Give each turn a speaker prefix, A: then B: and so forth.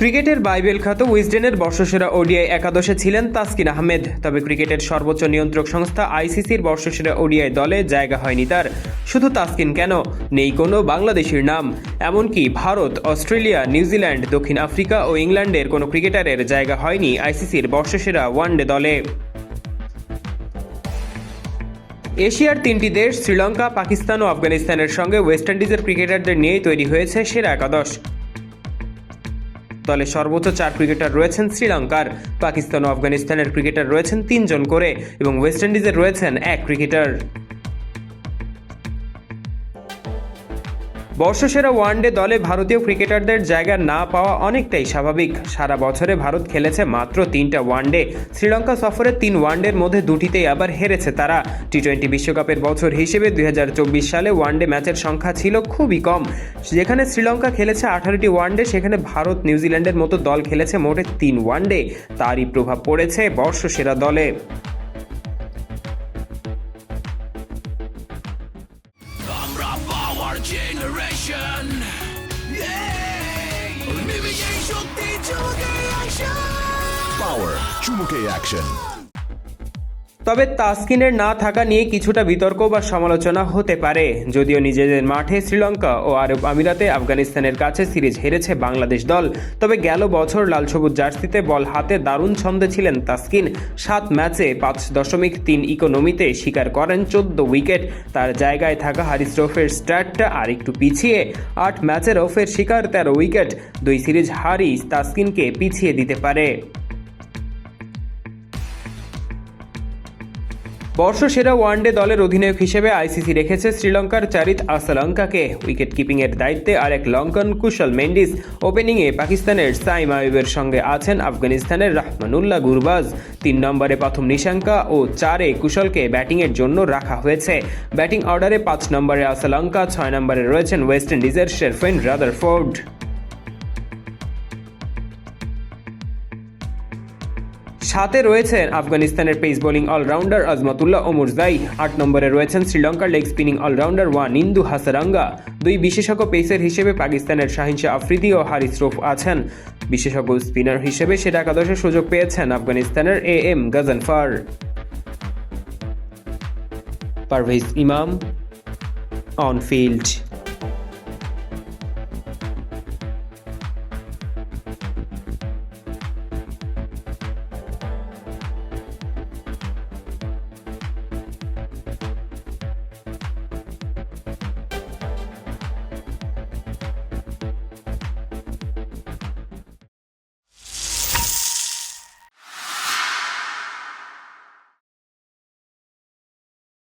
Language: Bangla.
A: ক্রিকেটের বাইবেল খ্যাত উইজডেনের বর্ষসেরা ওডিআই একাদশে ছিলেন তাসকিন আহমেদ। তবে ক্রিকেটের সর্বোচ্চ নিয়ন্ত্রক সংস্থা আইসিসির বর্ষসেরা ওডিআই দলে জায়গা হয়নি তার। শুধু তাসকিন কেন? নেই কোনো বাংলাদেশের নাম। এমনকি ভারত, অস্ট্রেলিয়া, নিউজিল্যান্ড, দক্ষিণ আফ্রিকা ও ইংল্যান্ডের কোনো ক্রিকেটারের জায়গা হয়নি আইসিসির বর্ষসেরা ওয়ানডে দলে। এশিয়ার তিনটি দেশ, শ্রীলঙ্কা, পাকিস্তান ও আফগানিস্তানের সঙ্গে ওয়েস্ট ইন্ডিজের ক্রিকেটারদের নিয়েই তৈরি হয়েছে সেরা একাদশ। দলে সর্বোচ্চ চার ক্রিকেটার রয়েছেন শ্রীলঙ্কার। পাকিস্তান ও আফগানিস্তানের ক্রিকেটার রয়েছেন তিনজন করে এবং ওয়েস্ট ইন্ডিজের রয়েছেন এক ক্রিকেটার। বর্ষসেরা ওয়ানডে দলে ভারতীয় ক্রিকেটারদের জায়গা না পাওয়া অনেকটাই স্বাভাবিক। সারা বছরে ভারত খেলেছে মাত্র তিনটা ওয়ানডে। শ্রীলঙ্কা সফরে তিন ওয়ানডের মধ্যে দুটিতেই আবার হেরেছে তারা। টি টোয়েন্টি বিশ্বকাপের বছর হিসেবে দুই হাজার চব্বিশ সালে ওয়ানডে ম্যাচের সংখ্যা ছিল খুবই কম। যেখানে শ্রীলঙ্কা খেলেছে আঠারোটি ওয়ানডে, সেখানে ভারত নিউজিল্যান্ডের মতো দল খেলেছে মোটে তিন ওয়ানডে। তারই প্রভাব পড়েছে বর্ষসেরা দলে।
B: our generation. Yay!
C: Power, Chumuke Action.
A: তবে তাসকিনের না থাকা নিয়ে কিছুটা বিতর্ক বা সমালোচনা হতে পারে, যদিও নিজেদের মাঠে শ্রীলঙ্কা ও আরব আমিরাতে আফগানিস্তানের কাছে সিরিজ হেরেছে বাংলাদেশ দল। তবে গেল বছর লাল সবুজ জার্সিতে বল হাতে দারুণ ছন্দে ছিলেন তাসকিন। সাত ম্যাচে পাঁচ দশমিক তিন ইকোনমিতে স্বীকার করেন চোদ্দ উইকেট। তার জায়গায় থাকা হারিস রফের স্টার্টটা আর একটু পিছিয়ে। আট ম্যাচের রফের শিকার, তেরো উইকেট। দুই সিরিজ হারিস তাসকিনকে পিছিয়ে দিতে পারে। বর্ষসেরা ওয়ানডে দলের অধিনায়ক হিসেবে আইসিসি রেখেছে শ্রীলঙ্কার চারিত আসলঙ্কাকে। উইকেট কিপিংয়ের দায়িত্বে আরেক লঙ্কন কুশল মেন্ডিস। ওপেনিংয়ে পাকিস্তানের সাইম আয়ুবের সঙ্গে আছেন আফগানিস্তানের রহমানুল্লাহ গুরবাজ। তিন নম্বরে প্রথম নিশাঙ্কা ও চারে কুশলকে ব্যাটিংয়ের জন্য রাখা হয়েছে। ব্যাটিং অর্ডারে পাঁচ নম্বরে আসলঙ্কা, ছয় নম্বরে রয়েছেন ওয়েস্ট ইন্ডিজের শেরফেন রাদারফোর্ড। সাথে রয়েছেন আফগানিস্তানের pace bowling all rounder Azmatullah Omarzai আট নম্বরে রয়েছেন শ্রীলঙ্কার leg spinning all rounder Wanindu Hasaranga. দুই বিশেষজ্ঞ পেসার হিসেবে পাকিস্তানের শাহিনশা আফ্রিদি ও হারিস রফ আছেন। বিশেষজ্ঞ স্পিনার হিসেবে সেরা একাদশের সুযোগ পেয়েছেন আফগানিস্তানের এ এম গাজনফার। পারভেজ ইমাম অন ফিল্ড